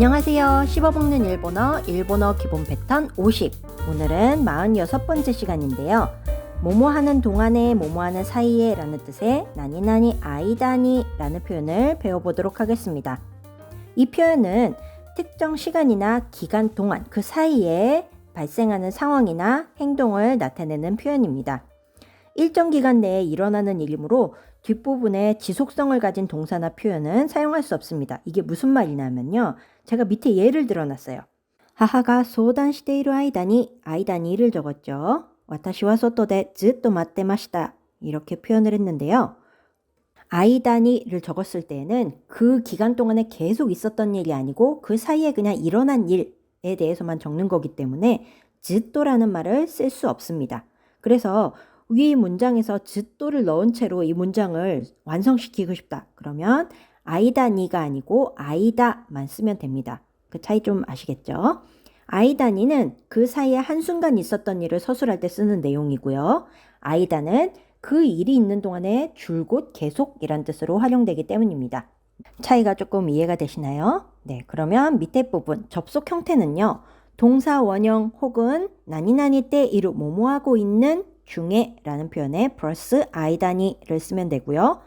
안녕하세요. 씹어먹는 일본어, 일본어 기본 패턴 50. 오늘은 46번째 시간인데요. 뭐뭐 하는 동안에 뭐뭐 하는 사이에 라는 뜻의 나니나니 아이다니 라는 표현을 배워보도록 하겠습니다. 이 표현은 특정 시간이나 기간 동안 그 사이에 발생하는 상황이나 행동을 나타내는 표현입니다. 일정 기간 내에 일어나는 일이므로 뒷부분에 지속성을 가진 동사나 표현은 사용할 수 없습니다. 이게 무슨 말이냐면요. 제가 밑에 예를 들어놨어요. 하하가 소단시테이루 아이다니 아이다니를 적었죠. 와타시와 소토데 즈또 맞대마시다 이렇게 표현을 했는데요. 아이다니를 적었을 때는 그 기간 동안에 계속 있었던 일이 아니고 그 사이에 그냥 일어난 일에 대해서만 적는 거기 때문에 즈또라는 말을 쓸 수 없습니다. 그래서 위 문장에서 즈또를 넣은 채로 이 문장을 완성시키고 싶다. 그러면 아이다 니가 아니고 아이다만 쓰면 됩니다. 그 차이 좀 아시겠죠? 아이다니는 그 사이에 한순간 있었던 일을 서술할 때 쓰는 내용이고요. 아이다는 그 일이 있는 동안에 줄곧 계속이란 뜻으로 활용되기 때문입니다. 차이가 조금 이해가 되시나요? 네, 그러면 밑에 부분 접속 형태는요. 동사 원형 혹은 나니나니 때 이루 뭐뭐하고 있는 중에 라는 표현에 플러스 아이다니를 쓰면 되고요.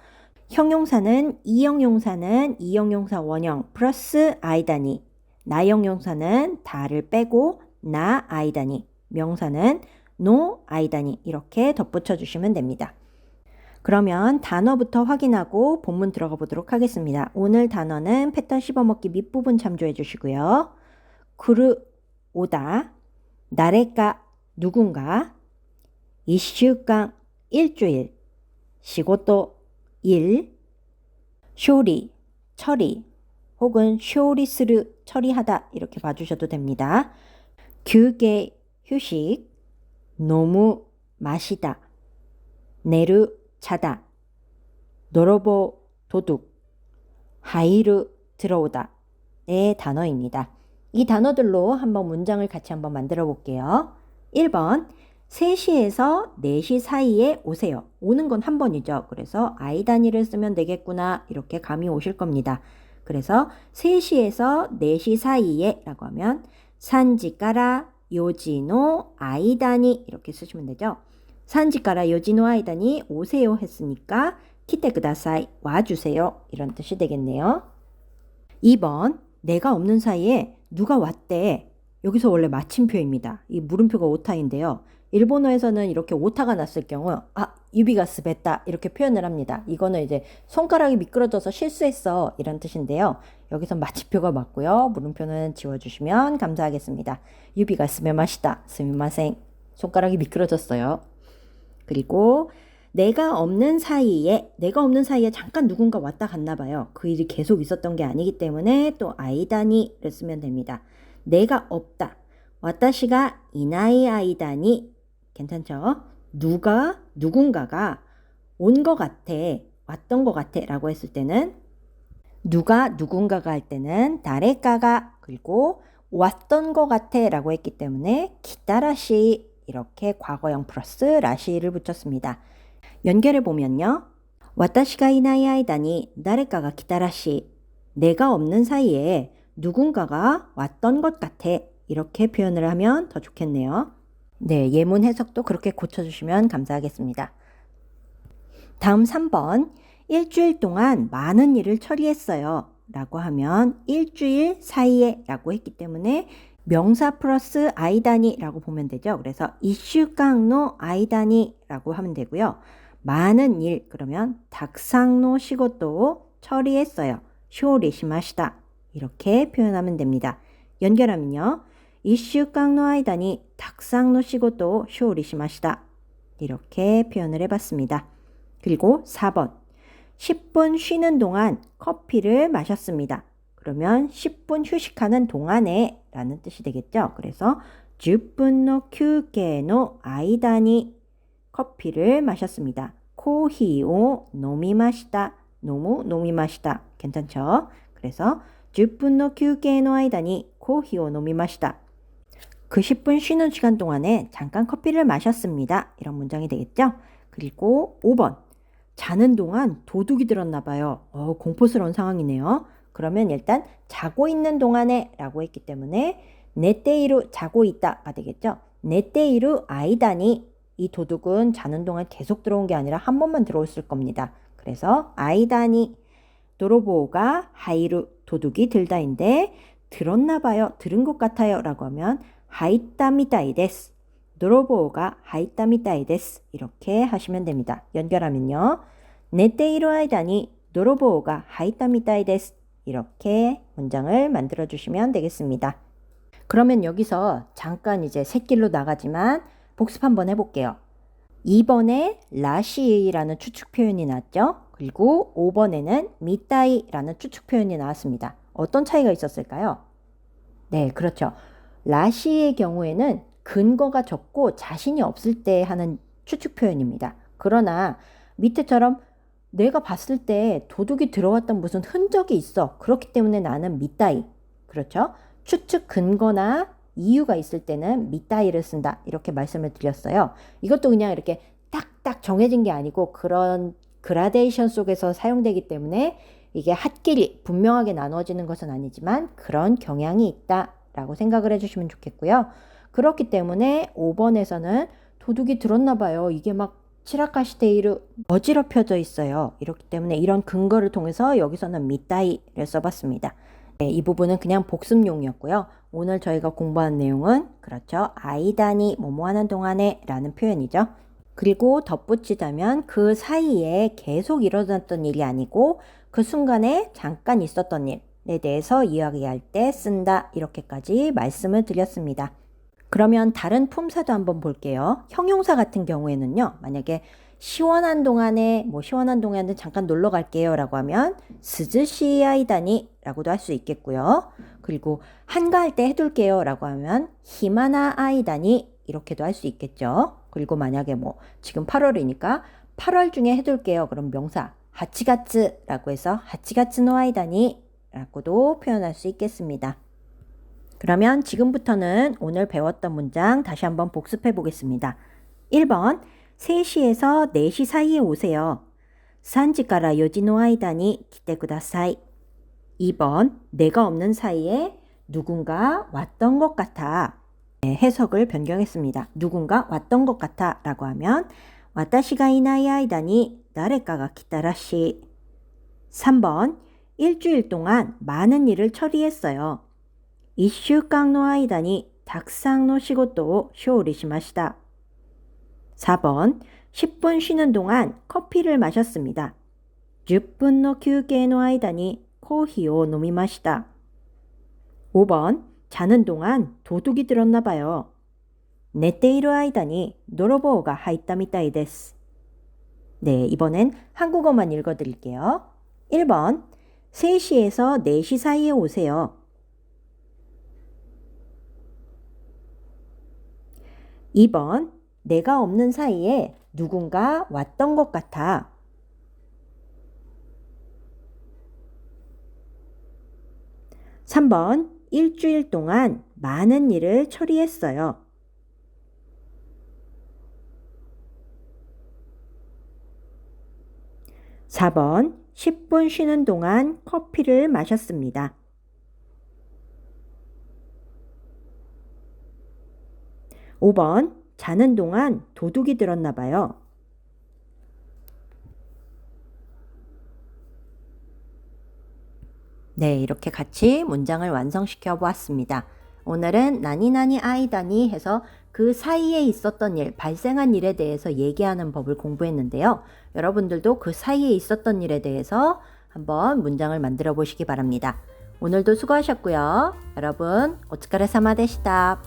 형용사는 이형용사는 이형용사 원형 플러스 아이다니 나형용사는 다를 빼고 나 아이다니 명사는 노 아이다니 이렇게 덧붙여 주시면 됩니다. 그러면 단어부터 확인하고 본문 들어가 보도록 하겠습니다. 오늘 단어는 패턴 씹어먹기 밑부분 참조해 주시고요. 구르 오다 나레까 누군가 이슈간 일주일 시고또 일 쇼리 처리 혹은 쇼리스르 처리하다 이렇게 봐주셔도 됩니다. 규게 휴식 너무 마시다 내르 자다 노로보 도둑 하이르 들어오다 의 단어입니다. 이 단어들로 한번 문장을 같이 한번 만들어 볼게요. 1번 3시에서 4시 사이에 오세요. 오는 건 한 번이죠. 그래서 아이 단위를 쓰면 되겠구나. 이렇게 감이 오실 겁니다. 그래서 3시에서 4시 사이에 라고 하면 산지까라 요지노 아이다니 이렇게 쓰시면 되죠. 산지까라 요지노 아이다니 오세요 했으니까 키테 그다사이 와주세요 이런 뜻이 되겠네요. 2번 내가 없는 사이에 누가 왔대. 여기서 원래 마침표입니다. 이 물음표가 오타인데요. 일본어에서는 이렇게 오타가 났을 경우 아 유비가 스베다 이렇게 표현을 합니다. 이거는 이제 손가락이 미끄러져서 실수했어 이런 뜻인데요. 여기서 마침표가 맞고요. 물음표는 지워주시면 감사하겠습니다. 유비가 스메마시다 스미마생 손가락이 미끄러졌어요. 그리고 내가 없는 사이에 내가 없는 사이에 잠깐 누군가 왔다 갔나 봐요. 그 일이 계속 있었던 게 아니기 때문에 또 아이다니를 쓰면 됩니다. 내가 없다. 와타시가 이나이 아이다니 괜찮죠? 누가 누군가가 온 것 같아, 왔던 것 같아 라고 했을 때는 누가 누군가가 할 때는 다레까가 그리고 왔던 것 같아 라고 했기 때문에 기타라시 이렇게 과거형 플러스 라시를 붙였습니다. 연결해 보면요. 와타시가 이나이 아이다니 다레까가 기타라시 내가 없는 사이에 누군가가 왔던 것 같아 이렇게 표현을 하면 더 좋겠네요. 네, 예문 해석도 그렇게 고쳐주시면 감사하겠습니다. 다음 3번. 일주일 동안 많은 일을 처리했어요. 라고 하면 일주일 사이에 라고 했기 때문에 명사 플러스 아이다니 라고 보면 되죠. 그래서 이슈깡노 아이다니 라고 하면 되고요. 많은 일 그러면 닥상노 시고도 처리했어요. 쇼리시마시다 이렇게 표현하면 됩니다. 연결하면요. 이슈깡노 아이다니 닭상노시고도 쇼리시마시다. 이렇게 표현을 해봤습니다. 그리고 4번 10분 쉬는 동안 커피를 마셨습니다. 그러면 10분 휴식하는 동안에 라는 뜻이 되겠죠. 그래서 10분의 큐게노 아이다니 커피를 마셨습니다. 코히오 노미마시다. 너무 노미마시다. 괜찮죠? 그래서 10분의 큐게노 아이다니 코히오 노미마시다. 그 10분 쉬는 시간 동안에 잠깐 커피를 마셨습니다. 이런 문장이 되겠죠? 그리고 5번. 자는 동안 도둑이 들었나 봐요. 어, 공포스러운 상황이네요. 그러면 일단 자고 있는 동안에 라고 했기 때문에 네테이루 자고 있다가 되겠죠. 네테이루 아이다니 이 도둑은 자는 동안 계속 들어온 게 아니라 한 번만 들어왔을 겁니다. 그래서 아이다니 도로보가 하이루 도둑이 들다인데 들었나 봐요. 들은 것 같아요. 라고 하면 하이따 미타이 데스. 도로보가 하이따 미타이 데스. 이렇게 하시면 됩니다. 연결하면요. 아이다니 도로보가 데스. 이렇게 문장을 만들어 주시면 되겠습니다. 그러면 여기서 잠깐 이제 새길로 나가지만 복습 한번 해볼게요. 2번에 라시라는 추측 표현이 나왔죠. 그리고 5번에는 미따이라는 추측 표현이 나왔습니다. 어떤 차이가 있었을까요? 네, 그렇죠. 라시의 경우에는 근거가 적고 자신이 없을 때 하는 추측 표현입니다. 그러나 밑에처럼 내가 봤을 때 도둑이 들어왔던 무슨 흔적이 있어. 그렇기 때문에 나는 미따이. 그렇죠? 추측 근거나 이유가 있을 때는 미따이를 쓴다. 이렇게 말씀을 드렸어요. 이것도 그냥 이렇게 딱딱 정해진 게 아니고 그런 그라데이션 속에서 사용되기 때문에 이게 핫길이 분명하게 나누어지는 것은 아니지만 그런 경향이 있다 라고 생각을 해주시면 좋겠고요. 그렇기 때문에 5번에서는 도둑이 들었나 봐요. 이게 막 치라카시테이르 어지럽혀져 있어요. 이렇기 때문에 이런 근거를 통해서 여기서는 미따이를 써봤습니다. 네, 이 부분은 그냥 복습용이었고요. 오늘 저희가 공부한 내용은 그렇죠. 아이다니 뭐뭐 하는 동안에 라는 표현이죠. 그리고 덧붙이자면 그 사이에 계속 일어났던 일이 아니고 그 순간에 잠깐 있었던 일 에 대해서 이야기할 때 쓴다. 이렇게까지 말씀을 드렸습니다. 그러면 다른 품사도 한번 볼게요. 형용사 같은 경우에는요. 만약에 시원한 동안에 뭐 시원한 동안에 잠깐 놀러 갈게요 라고 하면 스즈시 아이다니 라고도 할 수 있겠고요. 그리고 한가할 때 해둘게요 라고 하면 히마나 아이다니 이렇게도 할 수 있겠죠. 그리고 만약에 뭐 지금 8월이니까 8월 중에 해둘게요. 그럼 명사 하치가츠라고 해서 하치가츠노 아이다니 라고도 표현할 수 있겠습니다. 그러면 지금부터는 오늘 배웠던 문장 다시 한번 복습해 보겠습니다. 1번 3시에서 4시 사이에 오세요. 3時から 4時の 間に 来て ください. 2번 내가 없는 사이에 누군가 왔던 것 같아. 네, 해석을 변경했습니다. 누군가 왔던 것 같아 라고 하면 私がいない間に誰かが来たらしい. 3번 일주일 동안 많은 일을 처리했어요. 1週間の間にたくさんの仕事を勝利しました. 4번 10분 쉬는 동안 커피를 마셨습니다. 10분 の休憩の間にコーヒーを飲みました. 5번 자는 동안 도둑이 들었나 봐요. 寝ている間に泥棒が入ったみたいです. 네, 이번엔 한국어만 읽어드릴게요. 1번 3시에서 4시 사이에 오세요. 2번 내가 없는 사이에 누군가 왔던 것 같아. 3번 일주일 동안 많은 일을 처리했어요. 4번 10분 쉬는 동안 커피를 마셨습니다. 5번 자는 동안 도둑이 들었나 봐요. 네, 이렇게 같이 문장을 완성시켜 보았습니다. 오늘은 나니나니 아이다니 해서 그 사이에 있었던 일, 발생한 일에 대해서 얘기하는 법을 공부했는데요. 여러분들도 그 사이에 있었던 일에 대해서 한번 문장을 만들어 보시기 바랍니다. 오늘도 수고하셨고요. 여러분, 오츠카레 사마 되시다.